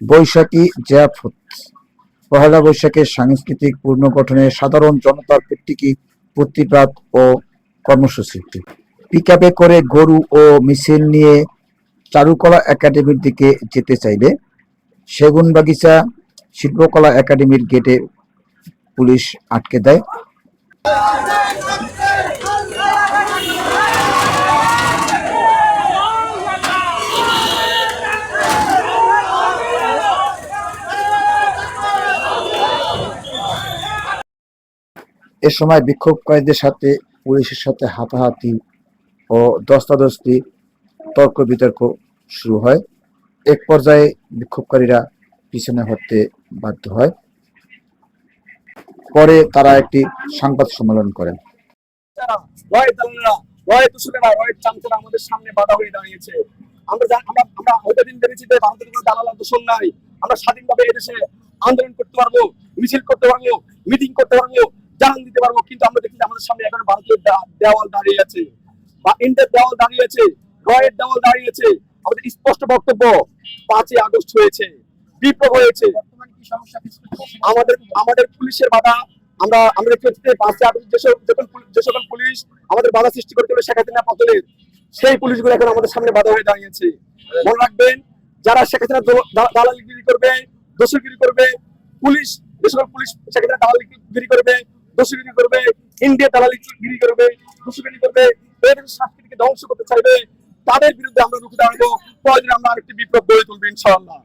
বৈশাখী জিয়াফত পহেলা বৈশাখের সাংস্কৃতিক পুনর্গঠনে সাধারণ জনতার প্রতীকী প্রতিবাদ ও কর্মসূচি পিকআপে করে গরু ও মিছিল নিয়ে চারুকলা একাডেমির দিকে যেতে চাইলে সেগুনবাগিচা শিল্পকলা একাডেমির গেটে পুলিশ আটকে দেয়। এ সময় বিক্ষোভকারীদের সাথে, পুলিশের সাথে হাতাহাতি ও দস্তাদস্তি তর্ক বিতর্ক শুরু হয়। এক পর্যায়ে বিক্ষোভকারীরা পিছনে হতে বাধ্য হয়। পরে তারা একটি সংবাদ সম্মেলন করেন। আমরা স্বাধীনভাবে এদেশে আন্দোলন করতে পারব, মিছিল করতে পারব মিটিং করতে পারব জানান দিতে পারব কিন্তু আমরা দেখি আমাদের সামনে এখন ভারতীয় দেওয়াল দাঁড়িয়ে আছে বা ইন্ডিয়ার দেওয়াল দাঁড়িয়ে আছে রয়ের দেওয়াল দাঁড়িয়ে আছে। আমাদের স্পষ্ট বক্তব্য পাঁচই আগস্ট হয়েছে বিপ্লব হয়েছে। আমাদের আমাদের পুলিশের বাধা আমরা আমরা দেখতে পাচ্ছি পাঁচই আগস্ট যে সকল- যে সকল পুলিশ আমাদের বাধা সৃষ্টি করতে হলে শেখ হাসিনা পতনের সেই পুলিশগুলো এখন আমাদের সামনে বাধা হয়ে দাঁড়িয়েছে। মনে রাখবেন যারা শেখ হাসিনা দালালিগিরি করবে দোষগিরি করবে পুলিশ যে সকল পুলিশ শেখ হাসিনা দালালিগিরি করবে দোষগিরি করবে ইন্ডিয়া দালালিগিরি করবে, দোষগিরি করবে, এদের সংস্কৃতিকে ধ্বংস করতে চাইবে, তাদের বিরুদ্ধে আমরা রুখে দাঁড়াবো। পরদিন আমরা আরেকটি বিপ্লব গড়ে তুলবো, ইনশাআল্লাহ।